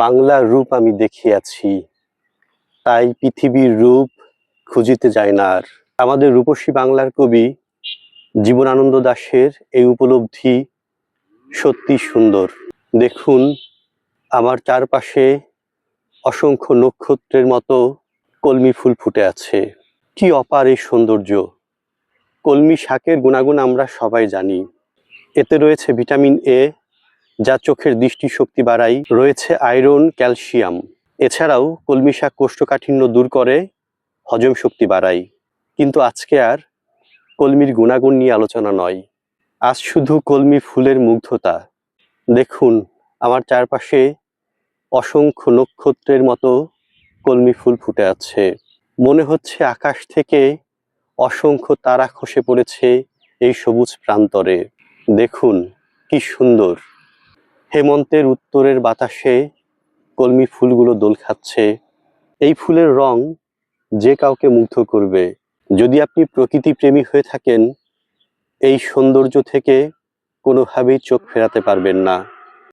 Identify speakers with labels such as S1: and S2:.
S1: বাংলার রূপ আমি দেখিয়াছি। তাই পৃথিবীর রূপ খুঁজিতে যায় না আর। আমাদের রূপসী বাংলার কবি জীবনানন্দ দাশের এই উপলব্ধি সত্যি সুন্দর। দেখুন, আমার চারপাশে অসংখ্য নক্ষত্রের মতো কলমি ফুল ফুটে আছে। কি অপার এই সৌন্দর্য! কলমি শাকের গুণাগুণ আমরা সবাই জানি। এতে রয়েছে ভিটামিন এ যা চোখের দৃষ্টিশক্তি বাড়ায়, রয়েছে আয়রন, ক্যালসিয়াম। এছাড়াও কলমি শাক কোষ্ঠকাঠিন্য দূর করে, হজম শক্তি বাড়ায়। কিন্তু আজকে আর কলমির গুণাগুণ নিয়ে আলোচনা নয়। আজ শুধু কলমি ফুলের মুগ্ধতা। দেখুন, আমার চারপাশে অসংখ্য নক্ষত্রের মতো কলমি ফুল ফুটে আছে। মনে হচ্ছে আকাশ থেকে অসংখ্য তারা খসে পড়েছে এই সবুজ প্রান্তরে। দেখুন, কি সুন্দর। হেমন্তের উত্তরের বাতাসে কলমি ফুলগুলো দোল খাচ্ছে। এই ফুলের রং যে কাউকে মুগ্ধ করবে। যদি আপনি প্রকৃতি প্রেমী হয়ে থাকেন, এই সৌন্দর্য থেকে কোনোভাবেই চোখ ফেরাতে পারবেন না।